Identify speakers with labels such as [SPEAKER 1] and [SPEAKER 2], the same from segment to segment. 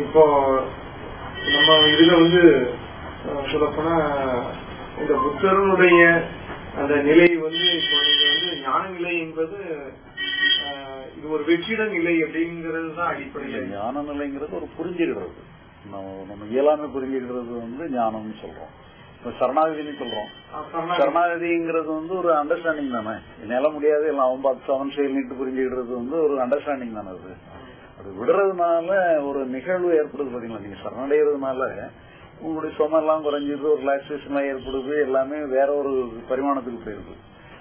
[SPEAKER 1] இப்போ நம்ம இதுல வந்து சொல்லப்போனா இந்த புத்தருடைய அந்த நிலை வந்து இப்போ நீங்க வந்து ஞான நிலை என்பது இது ஒரு வெற்றிட நிலை அப்படிங்கிறது தான் அடிப்படையில்
[SPEAKER 2] ஞான நிலைங்கிறது ஒரு புரிஞ்சுக்கிறது நம்ம நம்ம இயலாமை புரிஞ்சுக்கிறது வந்து ஞானம்னு சொல்றோம். சரணாகதின்னு சொல்றோம். சரணாகதிங்கிறது வந்து ஒரு அண்டர்ஸ்டாண்டிங் தானே. என்னால முடியாது எல்லாம் அவன் பார்த்து அவன் செயல் நீட்டு புரிஞ்சுக்கிறது வந்து ஒரு அண்டர்ஸ்டாண்டிங் தானே அது. அது விடுறதுனால ஒரு நிகழ்வு ஏற்படுது பாத்தீங்களா? நீங்க சரணடைகிறதுனால உங்களுடைய சுமம் எல்லாம் குறைஞ்சிருது ஒரு ரிலாக்ஸேஷன் ஏற்படுது எல்லாமே வேற ஒரு பரிமாணத்துக்கு போயிருது.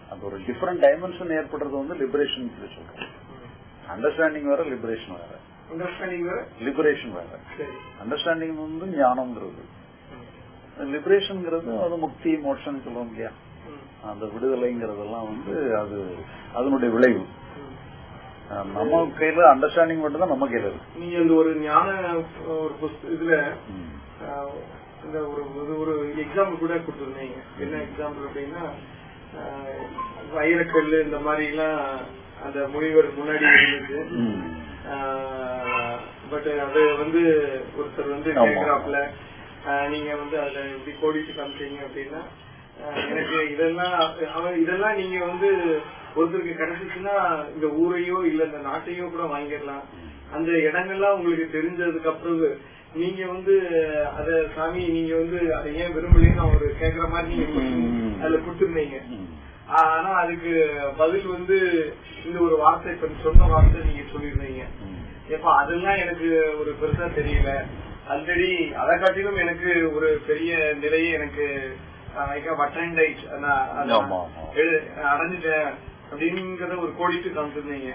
[SPEAKER 2] அந்த ஒரு டிஃபரெண்ட் டைமென்ஷன் ஏற்படுறது வந்து லிபரேஷன் சொல்றோம். அண்டர்ஸ்டாண்டிங் வேற லிபரேஷன் வேற.
[SPEAKER 1] அண்டர்ஸ்டாண்டிங்
[SPEAKER 2] லிபரேஷன் வேற. அண்டர்ஸ்டாண்டிங் வந்து ஞானம்ங்கிறது. லிபரேஷன்ங்கிறது அது முக்தி மோட்சம் சொல்லுவோம் இல்லையா. அந்த விடுதலைங்கிறதெல்லாம் வந்து அது அதனுடைய விளைவு. நம்ம கையில அண்டர்ஸ்டாண்டிங் மட்டும் தான் நம்ம கையில இருக்கு.
[SPEAKER 1] நீங்க இந்த ஒரு ஞான ஒரு இதுல இந்த ஒரு ஒரு- எக்ஸாம்பிள் கூட கொடுத்துருந்தீங்க. என்ன எக்ஸாம்பிள் அப்படின்னா வைரக்கல் இந்த மாதிரி எல்லாம் அந்த முனிவர் முன்னாடி இருந்தது. பட் அது வந்து ஒருத்தர் வந்து
[SPEAKER 2] ஆமா.
[SPEAKER 1] நீங்க வந்து அதுல எப்படி கோடிட்டு காமிச்சீங்க அப்படின்னா எனக்கு இதெல்லாம் அவன் இதெல்லாம் நீங்க வந்து ஒருத்தருக்கு கிடைச்சிச்சுன்னா இந்த ஊரையோ இல்ல இந்த நாட்டையோ கூட வாங்கிடலாம் அந்த இடங்கள்லாம் உங்களுக்கு தெரிஞ்சதுக்கு அப்புறம் நீங்க வந்து அத சாமி நீங்க வந்து அதை ஏன் விரும்பலன்னு அவர் கேக்குற மாதிரி நீங்க. அதுல கொடுத்துருந்தீங்க. ஆனா அதுக்கு பதில் வந்து இந்த ஒரு வார்த்தை சொன்ன வார்த்தை நீங்க சொல்லியிருந்தீங்க
[SPEAKER 2] ம்.
[SPEAKER 1] எப்ப அதெல்லாம் எனக்கு ஒரு பெருசா தெரியல ஆல்ரெடி அதை காட்டிலும் எனக்கு ஒரு பெரிய நிலையை எனக்கு
[SPEAKER 2] ஆமா.
[SPEAKER 1] அடைஞ்சிட்டேன் அப்படிங்கறத ஒரு கோடிட்டு காமிச்சிருந்தீங்க.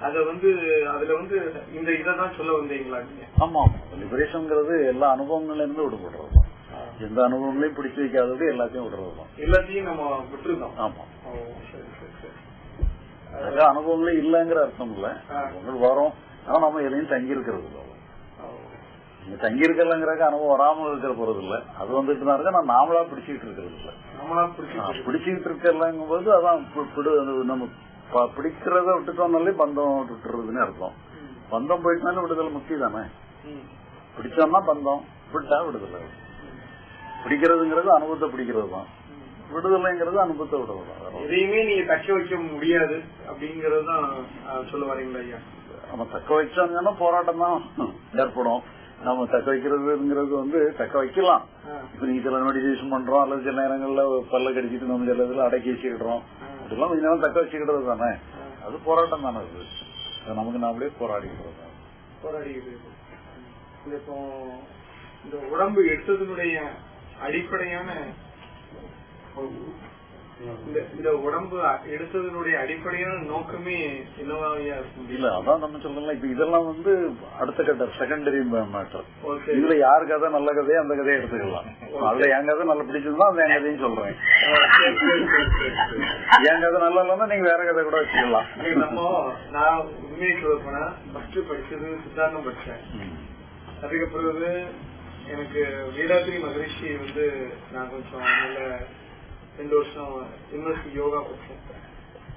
[SPEAKER 1] அத வந்து அதுல வந்து இந்த இதான் சொல்ல வந்தீங்களா
[SPEAKER 2] ஆமா லிபரேஷன்ங்கிறது எல்லா அனுபவங்கள்ல இருந்து விடுபடுறது எந்த அனுபவங்களையும் பிடிச்சு வைக்காதது எல்லாத்தையும் விடுறது தான்.
[SPEAKER 1] எல்லாத்தையும் நம்ம விட்டுருந்தோம்.
[SPEAKER 2] ஆமா.
[SPEAKER 1] ஓ, சரி சரி சரி.
[SPEAKER 2] எல்லா அனுபவங்களே இல்லைங்கிற அர்த்தம் இல்ல. அனுபவங்கள் வரும். ஆனா நம்ம எதையும் தங்கி இருக்கிறது நீங்க தங்கி இருக்கலங்கிறக்க அனுபவம் வராம இருக்கிற போறது இல்ல அது வந்துட்டு தான் இருக்கு நான் நாமளா பிடிச்சிட்டு இருக்கிறது இல்ல
[SPEAKER 1] நம்மளா
[SPEAKER 2] ஆ,
[SPEAKER 1] பிடிச்சி
[SPEAKER 2] பிடிச்சிட்டு இருக்கலங்கும் போது அதான் நம்ம பிடிக்கிறத விட்டுட்டோம்னாலே பந்தம் விட்டுறதுன்னு அர்த்தம். பந்தம் போயிட்டுனாலே விடுதலை முக்தி தானே? பிடிச்சோம்னா பந்தம் விட்டா விடுதலை. பிடிக்கிறதுங்கிறது அனுபவத்தை பிடிக்கிறது தான். விடுதலைங்கிறது அனுபவத்தை ஒண்ணும்
[SPEAKER 1] எதையுமே நீங்க தக்க வைக்க முடியாது அப்படிங்கறது தான் சொல்ல வரீங்களா ஐயா?
[SPEAKER 2] நம்ம தக்க வச்சோம்னா போராட்டம் தான் ஏற்படும். நம்ம தக்க வைக்கிறதுங்கிறது வந்து தக்க வைக்கலாம். இப்ப நீங்க சில மெடிடேஷன் பண்றோம் அல்லது சில நேரங்கள்ல பல்ல கடிச்சிட்டு நம்ம சில இதுல அடக்கி வச்சுக்கிடுறோம். அதெல்லாம் கொஞ்ச நேரம் தக்க வச்சுக்கிட்டது தானே? அது போராட்டம் தானே அது? அது நமக்கு நாமளே போராடிக்கிறது
[SPEAKER 1] இருக்கு. இந்த இப்போ இந்த உடம்பு எடுத்ததனுடைய அடிப்படையான இந்த உடம்பு எடுத்ததனுடைய அடிப்படையான நோக்கமே என்னவா ஐயா இருக்கும்?
[SPEAKER 2] இல்ல அதான் நம்ம சொல்லலாம் இப்ப இதெல்லாம் வந்து அடுத்த கட்ட செகண்டரி மேட்டர் இதுல யார் கதை நல்ல கதையோ அந்த கதையை எடுத்துக்கலாம். அதுல என் கதை நல்லா பிடிச்சிருந்தா அந்த என் கதையும் சொல்றேன். என் கதை நல்லா இல்லைன்னா நீங்க வேற கதை கூட வச்சுக்கலாம்.
[SPEAKER 1] நம்ம நான் உண்மையை சொல்ல போனா ஃபர்ஸ்ட் படிச்சது சித்தாந்தம் படிச்சேன். அதுக்கு பிறகு எனக்கு வேதாத்ரி மகரிஷி வந்து நான் கொஞ்சம் நல்ல ரெண்டு வருஷம் யூனிவர்சிட்டி யோகா படிச்சேன்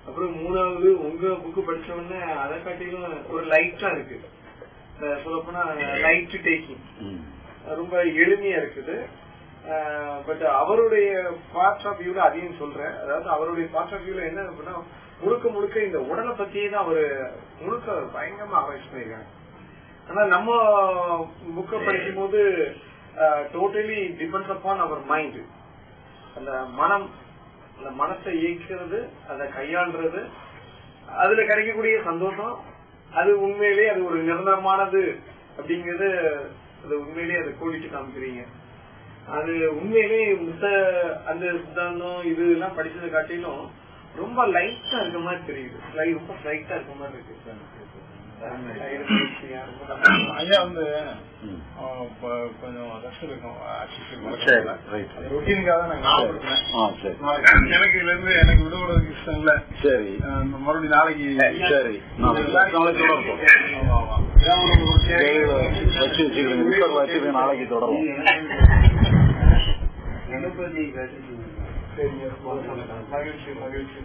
[SPEAKER 1] அப்புறம் மூணாவது உங்க புக்கு படிச்ச உடனே அதை காட்டிலும் ஒரு லைட்டா இருக்கு. சொல்ல போனா லைட் டேக்கிங். ரொம்ப எளிமையா இருக்குது. பட் அவருடைய பார்ட் ஆஃப் வியூல அதையும் சொல்றேன். அதாவது அவருடைய பார்ட் ஆஃப் வியூல என்ன அப்படின்னா முழுக்க முழுக்க இந்த உடலை பத்தியே தான் அவரு முழுக்க பயங்கரமா ஆராய்ச்சி பண்ணிருக்காங்க ஆனா நம்ம புக்கை படிக்கும் போது டோட்டலி டிபெண்ட்ஸ் அப்பான் அவர் மைண்ட் அந்த மனம் அந்த மனசை இயக்கிறது அதை கையாள்றது அதுல கிடைக்கக்கூடிய சந்தோஷம் அது உண்மையிலேயே அது ஒரு நிரந்தரமானது அப்படிங்கறது அது உண்மையிலேயே அதை கோடிட்டு காமிக்கிறீங்க. அது உண்மையிலேயே முத்த அந்த சித்தாந்தம் இது எல்லாம் படிச்சதை காட்டிலும் ரொம்ப லைட்டா இருக்க மாதிரி தெரியுது. Light- ரொம்ப லைட்டா இருக்க மாதிரி இருக்கு
[SPEAKER 3] ஐயா வந்து
[SPEAKER 2] ம்.
[SPEAKER 3] ஆஹ், இப்ப கொஞ்சம் கஷ்டம் இருக்கும் ரொட்டீனுக்காக தான் நான் ஞாபகப்படுத்தினேன்
[SPEAKER 2] ஆ சரி.
[SPEAKER 3] நாளைக்கு எனக்கு இதுல இருந்து எனக்கு விடுபடுறதுக்கு இஷ்டம் இல்ல.
[SPEAKER 2] சரி.
[SPEAKER 3] மறுபடியும் நாளைக்கு
[SPEAKER 2] சரி நாளைக்கு நாளைக்கு தொடரும்
[SPEAKER 1] கணபதி மகிழ்ச்சி மகிழ்ச்சி.